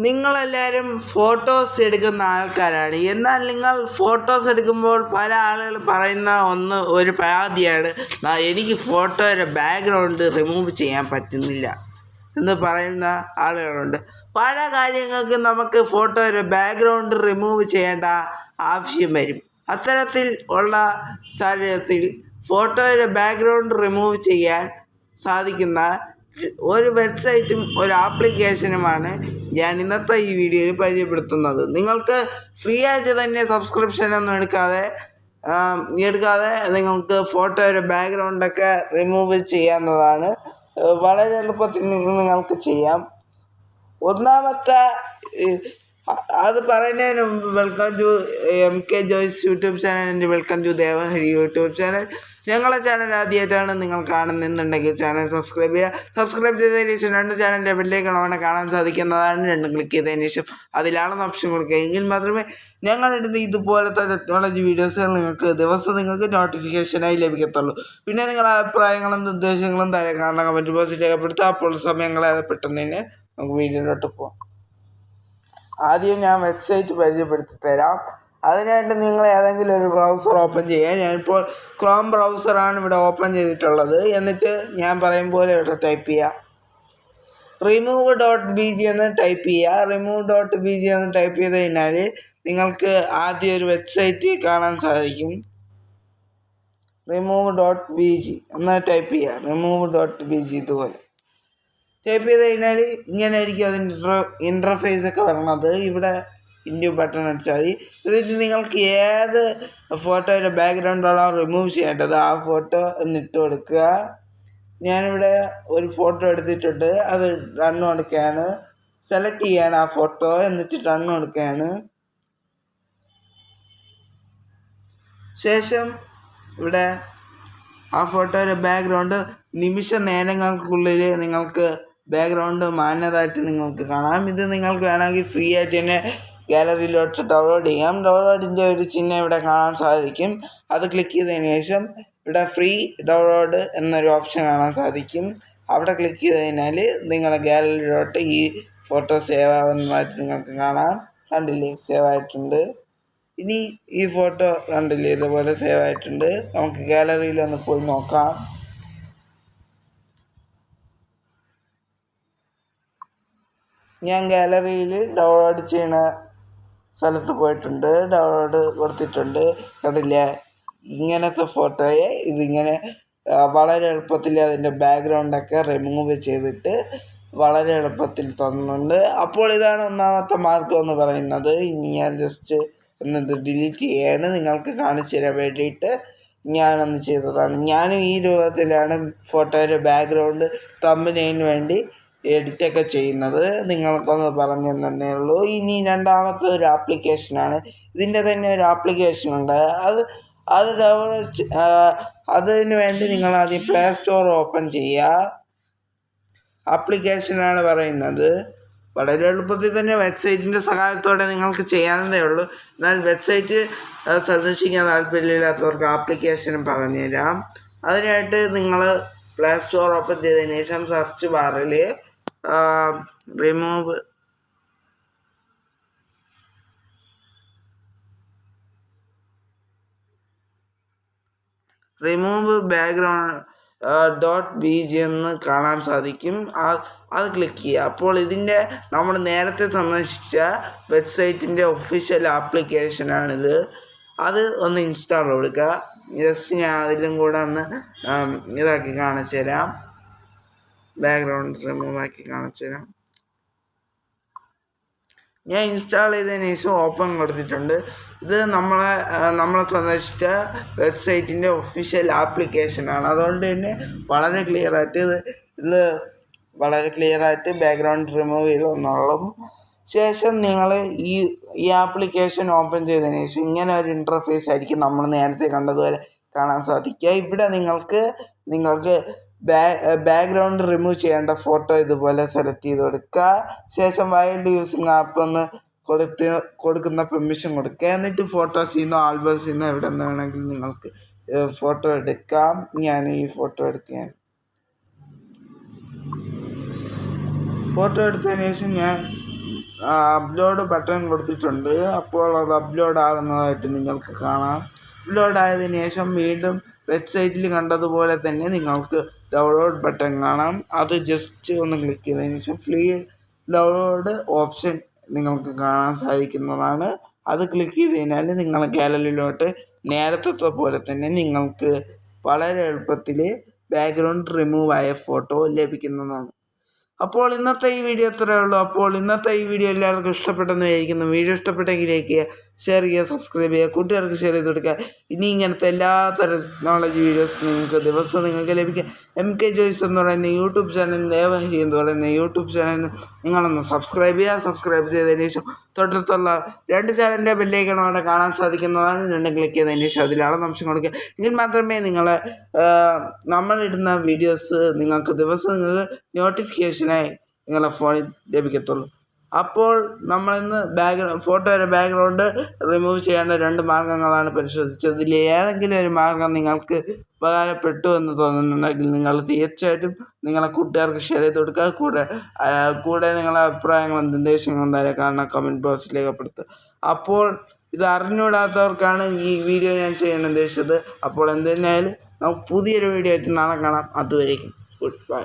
നിങ്ങളെല്ലാവരും ഫോട്ടോസ് എടുക്കുന്ന ആൾക്കാരാണ്. എന്നാൽ നിങ്ങൾ ഫോട്ടോസ് എടുക്കുമ്പോൾ പല ആളുകൾ പറയുന്ന ഒന്ന് ഒരു പരാതിയാണ്. "ന- എനിക്ക് ഫോട്ടോയുടെ ബാക്ക്ഗ്രൗണ്ട് റിമൂവ് ചെയ്യാൻ പറ്റുന്നില്ല എന്ന് പറയുന്ന ആളുകളുണ്ട്. പല കാര്യങ്ങൾക്കും നമുക്ക് ഫോട്ടോയുടെ ബാക്ക്ഗ്രൗണ്ട് റിമൂവ് ചെയ്യേണ്ട ആവശ്യം വരും. അത്തരത്തിൽ ഉള്ള സാഹചര്യത്തിൽ ഫോട്ടോയുടെ ബാക്ക്ഗ്രൗണ്ട് റിമൂവ് ചെയ്യാൻ സാധിക്കുന്ന ഒരു വെബ്സൈറ്റും ഒരു ആപ്ലിക്കേഷനുമാണ് ഞാൻ ഇന്നത്തെ ഈ വീഡിയോയിൽ പരിചയപ്പെടുത്തുന്നത്. നിങ്ങൾക്ക് ഫ്രീ ആയിട്ട് തന്നെ സബ്സ്ക്രിപ്ഷൻ ഒന്നും എടുക്കാതെ എടുക്കാതെ നിങ്ങൾക്ക് ഫോട്ടോയുടെ ബാക്ക്ഗ്രൗണ്ടൊക്കെ റിമൂവ് ചെയ്യാവുന്നതാണ്. വളരെ എളുപ്പത്തിൽ നിങ്ങൾക്ക് ചെയ്യാം. ഒന്നാമത്തെ അത് പറയുന്നതിന് welcome to M K Joys YouTube channel welcome to Devahari YouTube channel ഞങ്ങളെ ചാനൽ ആദ്യമായിട്ടാണ് നിങ്ങൾ കാണുന്നുണ്ടെങ്കിൽ ചാനൽ സബ്സ്ക്രൈബ് ചെയ്യുക. സബ്സ്ക്രൈബ് ചെയ്തതിന് ശേഷം രണ്ട് ചാനലിന്റെ ബെല്ലേക്ക് അവനെ കാണാൻ സാധിക്കുന്നതാണ്. രണ്ടും ക്ലിക്ക് ചെയ്തതിന് ശേഷം അതിലാണെന്ന് ഓപ്ഷൻ കൊടുക്കുക. എങ്കിൽ മാത്രമേ ഞങ്ങളിടുന്ന ഇതുപോലത്തെ ടെക്നോളജി വീഡിയോസുകൾ നിങ്ങൾക്ക് ദിവസം നിങ്ങൾക്ക് നോട്ടിഫിക്കേഷനായി ലഭിക്കത്തുള്ളൂ. പിന്നെ നിങ്ങളുടെ അഭിപ്രായങ്ങളും നിർദ്ദേശങ്ങളും തരാം കാരണം കമന്റ് ബോക്സിൽ രേഖപ്പെടുത്തുക. അപ്പോൾ സമയങ്ങളെ പെട്ടെന്ന് തന്നെ നമുക്ക് വീഡിയോയിലോട്ട് പോകാം. ആദ്യം ഞാൻ വെബ്സൈറ്റ് പരിചയപ്പെടുത്തി തരാം. അതിനായിട്ട് നിങ്ങൾ ഏതെങ്കിലും ഒരു ബ്രൗസർ ഓപ്പൺ ചെയ്യുക ഞാനിപ്പോൾ ക്രോം ബ്രൗസറാണ് ഇവിടെ ഓപ്പൺ ചെയ്തിട്ടുള്ളത്. എന്നിട്ട് ഞാൻ പറയും പോലെ ഇവിടെ ടൈപ്പ് ചെയ്യുക റിമൂവ് ഡോട്ട് ബി ജി എന്ന് ടൈപ്പ് ചെയ്യുക റിമൂവ് ഡോട്ട് ബി ജി എന്ന് ടൈപ്പ് ചെയ്ത് കഴിഞ്ഞാൽ നിങ്ങൾക്ക് ആദ്യം ഒരു വെബ്സൈറ്റ് കാണാൻ സാധിക്കും. റിമൂവ് ഡോട്ട് ബി ജി എന്ന് ടൈപ്പ് ചെയ്യുക റിമൂവ് ഡോട്ട് ബി ജി ഇതുപോലെ. ടൈപ്പ് ചെയ്ത് കഴിഞ്ഞാൽ ഇങ്ങനെ ആയിരിക്കും അതിന്റെ ഇന്റർഫേസ് ഒക്കെ വരണത്. ഇവിടെ ഇൻഡ്യൂ ബട്ടൺ അടിച്ചാൽ മതി. ഇതിൽ നിങ്ങൾക്ക് ഏത് ഫോട്ടോയുടെ ബാക്ക്ഗ്രൗണ്ടാണോ റിമൂവ് ചെയ്യേണ്ടത് ആ ഫോട്ടോ എന്നിട്ട് കൊടുക്കുക. ഞാനിവിടെ ഒരു ഫോട്ടോ എടുത്തിട്ടുണ്ട്. അത് റൺ കൊടുക്കുകയാണ്. സെലക്ട് ചെയ്യാണ് ആ ഫോട്ടോ. എന്നിട്ട് റൺ കൊടുക്കുകയാണ്. ശേഷം ഇവിടെ ആ ഫോട്ടോയുടെ ബാക്ക്ഗ്രൗണ്ട് നിമിഷ നേരങ്ങൾക്കുള്ളിൽ നിങ്ങൾക്ക് ബാക്ക്ഗ്രൗണ്ട് മാന്യതായിട്ട് നിങ്ങൾക്ക് കാണാം. ഇത് നിങ്ങൾക്ക് വേണമെങ്കിൽ ഫ്രീ ആയിട്ട് തന്നെ ഗാലറിയിലോട്ട് ഡൗൺലോഡ് ചെയ്യാം. ഡൗൺലോഡിന്റെ ഒരു ചിഹ്നം ഇവിടെ കാണാൻ സാധിക്കും. അത് ക്ലിക്ക് ചെയ്തതിന് ശേഷം ഇവിടെ ഫ്രീ ഡൗൺലോഡ് എന്നൊരു ഓപ്ഷൻ കാണാൻ സാധിക്കും. അവിടെ ക്ലിക്ക് ചെയ്ത് കഴിഞ്ഞാൽ നിങ്ങളുടെ ഗാലറിയിലോട്ട് ഈ ഫോട്ടോ സേവ് ആവുന്നതായിട്ട് നിങ്ങൾക്ക് കാണാം. കണ്ടില്ലേ? സേവ് ആയിട്ടുണ്ട്. ഇനി ഈ ഫോട്ടോ കണ്ടില്ലേ? ഇതുപോലെ സേവ് ആയിട്ടുണ്ട്. നമുക്ക് ഗാലറിയിൽ ഒന്ന് പോയി നോക്കാം. ഞാൻ ഗാലറിയിൽ ഡൗൺലോഡ് ചെയ്യുന്ന സ്ഥലത്ത് പോയിട്ടുണ്ട് ഡൗൺലോഡ് കൊടുത്തിട്ടുണ്ട്. കണ്ടില്ലേ? ഇങ്ങനത്തെ ഫോട്ടോയെ ഇതിങ്ങനെ വളരെ എളുപ്പത്തിൽ അതിന്റെ ബാക്ക്ഗ്രൗണ്ടൊക്കെ റിമൂവ് ചെയ്തിട്ട് വളരെ എളുപ്പത്തിൽ തന്നിട്ടുണ്ട്. അപ്പോൾ ഇതാണ് ഒന്നാമത്തെ മാർഗം എന്ന് പറയുന്നത്. ഇനി ഞാൻ ജസ്റ്റ് ഒന്നത് ഡിലീറ്റ് ചെയ്യാണ്. നിങ്ങൾക്ക് കാണിച്ചു തരാൻ വേണ്ടിയിട്ട് ഞാനൊന്ന് ചെയ്തതാണ്. ഞാനും ഈ രൂപത്തിലാണ് ഫോട്ടോയുടെ ബാക്ക്ഗ്രൗണ്ട് തമ്പിനതിന് വേണ്ടി എഡിറ്റൊക്കെ ചെയ്യുന്നത്. നിങ്ങൾക്കൊന്ന് പറഞ്ഞു തന്നേ ഉള്ളൂ. ഇനി രണ്ടാമത്തെ ഒരു ആപ്ലിക്കേഷനാണ്. ഇതിന്റെ തന്നെ ഒരു ആപ്ലിക്കേഷൻ ഉണ്ട് അത് അത് ഡൗൺലോഡ് അതിന് വേണ്ടി നിങ്ങൾ ആദ്യം പ്ലേ സ്റ്റോർ ഓപ്പൺ ചെയ്യുക. ആപ്ലിക്കേഷനാണ് പറയുന്നത്. വളരെ എളുപ്പത്തിൽ തന്നെ വെബ്സൈറ്റിന്റെ സഹായത്തോടെ നിങ്ങൾക്ക് ചെയ്യാവുന്നതേ ഉള്ളൂ. എന്നാൽ വെബ്സൈറ്റ് സന്ദർശിക്കാൻ താല്പര്യമില്ലാത്തവർക്ക് ആപ്ലിക്കേഷനും പറഞ്ഞുതരാം. അതിനായിട്ട് നിങ്ങൾ പ്ലേ സ്റ്റോർ ഓപ്പൺ ചെയ്തതിന് ശേഷം സെർച്ച് ബാറിൽ remove remove background dot B G എന്ന് കാണാൻ സാധിക്കും. അത് ക്ലിക്ക് ചെയ്യുക. അപ്പോൾ ഇതിന്റെ നമ്മൾ നേരത്തെ സന്ദർശിച്ച വെബ്സൈറ്റിന്റെ ഒഫീഷ്യൽ ആപ്ലിക്കേഷനാണിത് അത് ഒന്ന് ഇൻസ്റ്റാൾ കൊടുക്കുക. ജസ്റ്റ് ഞാൻ അതിലും കൂടെ ഒന്ന് ഇതാക്കി കാണിച്ചു തരാം ബാക്ക്ഗ്രൗണ്ട് റിമൂവ് ആക്കി കാണിച്ചു തരാം. ഞാൻ ഇൻസ്റ്റാൾ ചെയ്തതിന് ശേഷം ഓപ്പൺ കൊടുത്തിട്ടുണ്ട്. ഇത് നമ്മളെ നമ്മളെ സന്ദർശിച്ച വെബ്സൈറ്റിന്റെ ഒഫീഷ്യൽ ആപ്ലിക്കേഷനാണ്. അതുകൊണ്ട് തന്നെ വളരെ ക്ലിയറായിട്ട് ഇത് ഇത് വളരെ ക്ലിയറായിട്ട് ബാക്ക്ഗ്രൗണ്ട് റിമൂവ് ചെയ്ത് ശേഷം നിങ്ങൾ ഈ ഈ ആപ്ലിക്കേഷൻ ഓപ്പൺ ചെയ്തതിന് ശേഷം ഇങ്ങനെ ഒരു ഇന്റർഫേസ് ആയിരിക്കും നമ്മൾ നേരത്തെ കണ്ടതുപോലെ കാണാൻ സാധിക്കുക. ഇവിടെ നിങ്ങൾക്ക് നിങ്ങൾക്ക് ബാക്ക്ഗ്രൗണ്ട് റിമൂവ് ചെയ്യേണ്ട ഫോട്ടോ ഇതുപോലെ സെലക്ട് ചെയ്ത് കൊടുക്കുക ശേഷം വൈൽഡ് യൂസിങ് ആപ്പ് ഒന്ന് കൊടുത്ത് കൊടുക്കുന്ന പെർമിഷൻ കൊടുക്കുക എന്നിട്ട് ഫോട്ടോസിൽ നിന്നോ ആൽബംസിൽ നിന്നോ എവിടെ നിന്ന് വേണമെങ്കിലും നിങ്ങൾക്ക് ഫോട്ടോ എടുക്കാം. ഞാൻ ഈ ഫോട്ടോ എടുക്കാൻ ഫോട്ടോ എടുത്തതിന് ശേഷം ഞാൻ അപ്ലോഡ് ബട്ടൺ കൊടുത്തിട്ടുണ്ട്. അപ്പോൾ അത് അപ്ലോഡ് ആകുന്നതായിട്ട് നിങ്ങൾക്ക് കാണാം. അപ്ലോഡ് ആയതിനു ശേഷം വീണ്ടും വെബ്സൈറ്റിൽ കണ്ടതുപോലെ തന്നെ നിങ്ങൾക്ക് ഡൗൺലോഡ് ബട്ടൺ കാണാം. അത് ജസ്റ്റ് ഒന്ന് ക്ലിക്ക് ചെയ്തതിന് ശേഷം ഫ്രീ ഡൗൺലോഡ് ഓപ്ഷൻ നിങ്ങൾക്ക് കാണാൻ സാധിക്കുന്നതാണ്. അത് ക്ലിക്ക് ചെയ്ത് കഴിഞ്ഞാൽ നിങ്ങൾ ഗാലറിയിലോട്ട് നേരത്തെ പോലെ തന്നെ നിങ്ങൾക്ക് വളരെ എളുപ്പത്തിൽ ബാക്ക്ഗ്രൗണ്ട് റിമൂവ് ആയ ഫോട്ടോ ലഭിക്കുന്നതാണ്. അപ്പോൾ ഇന്നത്തെ ഈ വീഡിയോ ഇത്രയേ ഉള്ളൂ. അപ്പോൾ ഇന്നത്തെ ഈ വീഡിയോ എല്ലാവർക്കും ഇഷ്ടപ്പെട്ടെന്ന് വിചാരിക്കുന്നു. വീഡിയോ ഇഷ്ടപ്പെട്ടെങ്കിലേക്ക് ഷെയർ ചെയ്യുക സബ്സ്ക്രൈബ് ചെയ്യുക കൂട്ടുകാർക്ക് ഷെയർ ചെയ്ത് കൊടുക്കുക. ഇനി ഇങ്ങനത്തെ എല്ലാ തരം നോളജ് വീഡിയോസ് നിങ്ങൾക്ക് ദിവസവും നിങ്ങൾക്ക് ലഭിക്കുക. എം കെ ജോയ്സ് എന്ന് പറയുന്ന യൂട്യൂബ് ചാനൽ ദേവഹി എന്ന് പറയുന്ന യൂട്യൂബ് ചാനൽ നിങ്ങളൊന്ന് സബ്സ്ക്രൈബ് ചെയ്യുക. സബ്സ്ക്രൈബ് ചെയ്തതിന് ശേഷം തൊട്ടടുത്തുള്ള രണ്ട് ചാനലിന്റെ ബില്ലേക്കാണ് അവിടെ കാണാൻ സാധിക്കുന്നതാണ്. രണ്ടും ക്ലിക്ക് ചെയ്തതിന് ശേഷം അതിലാളം അംശം കൊടുക്കുക. എങ്കിൽ മാത്രമേ നിങ്ങൾ നമ്മളിടുന്ന വീഡിയോസ് നിങ്ങൾക്ക് ദിവസം നിങ്ങൾക്ക് നോട്ടിഫിക്കേഷനായി നിങ്ങളുടെ ഫോണിൽ ലഭിക്കത്തുള്ളൂ. അപ്പോൾ നമ്മളിന്ന് ബാക്ക് ഫോട്ടോയുടെ ബാക്ക്ഗ്രൗണ്ട് റിമൂവ് ചെയ്യേണ്ട രണ്ട് മാർഗങ്ങളാണ് പരിശോധിച്ചത്. ഇതിൽ ഏതെങ്കിലും ഒരു മാർഗം നിങ്ങൾക്ക് ഉപകാരപ്പെട്ടു എന്ന് തോന്നുന്നുണ്ടെങ്കിൽ നിങ്ങൾ തീർച്ചയായിട്ടും നിങ്ങളെ കൂട്ടുകാർക്ക് ഷെയർ ചെയ്ത് കൊടുക്കുക. കൂടെ കൂടെ നിങ്ങളെ അഭിപ്രായങ്ങളും നിർദ്ദേശങ്ങളും തരാം കാണുന്ന കമന്റ് ബോക്സിൽ രേഖപ്പെടുത്തുക. അപ്പോൾ ഇത് അറിഞ്ഞുകൂടാത്തവർക്കാണ് ഈ വീഡിയോ ഞാൻ ചെയ്യാൻ ഉദ്ദേശിച്ചത്. അപ്പോൾ എന്തെന്നായാലും നമുക്ക് പുതിയൊരു വീഡിയോ ആയിട്ട് നാളെ കാണാം. അതുവരേക്കും. Good bye